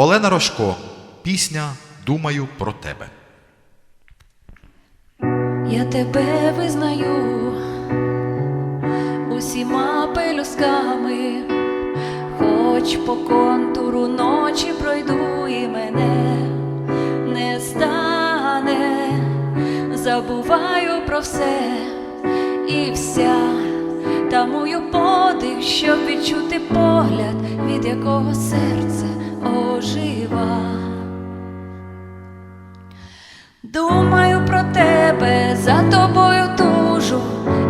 Олена Рожко. Пісня Думаю про тебе. Я тебе визнаю усіма пелюсками, хоч по контуру ночі пройду і мене не стане, забуваю про все і вся тамую подих, щоб відчути погляд, від якого серце ожива. Думаю про тебе, за тобою тужу,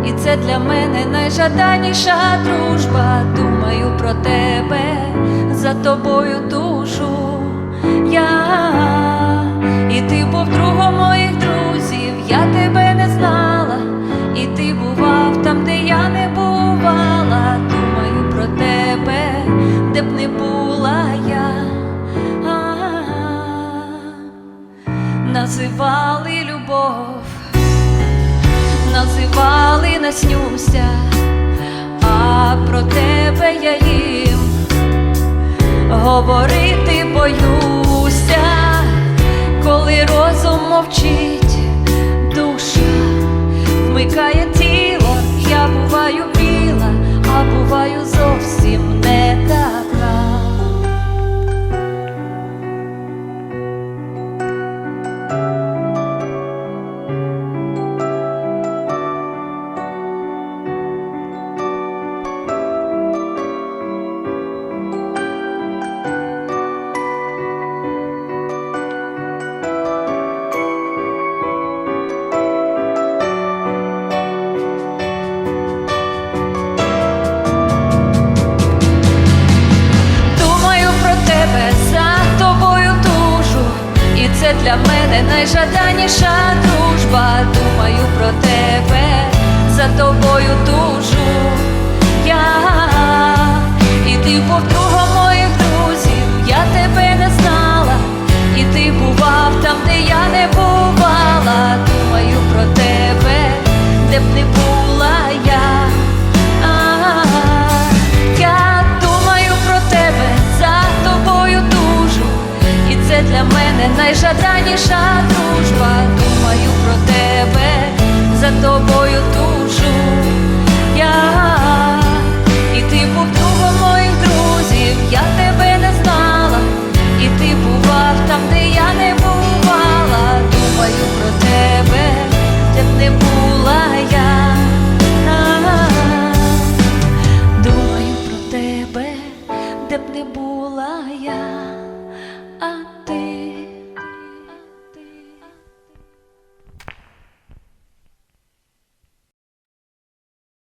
і це для мене найжаданіша дружба. Думаю про тебе, за тобою душу я, і ти був другом моїх друзів, я тебе не знала, і ти бував там, де я не бувала. Думаю про тебе, де б не була я. Називали любов, називали наснюся, а про тебе я їм говорити боюся, коли розум мовчить, душа вмикає тіло, я буваю біла, а буваю зовсім не така. Найжаданіша дружба. Думаю про тебе, за тобою тужу я, і ти другом моїх друзів, я тебе не знала, і ти бував там, де я не бувала. Думаю про тебе, де б не була я. Для мене найжаданіша. де б не була я. а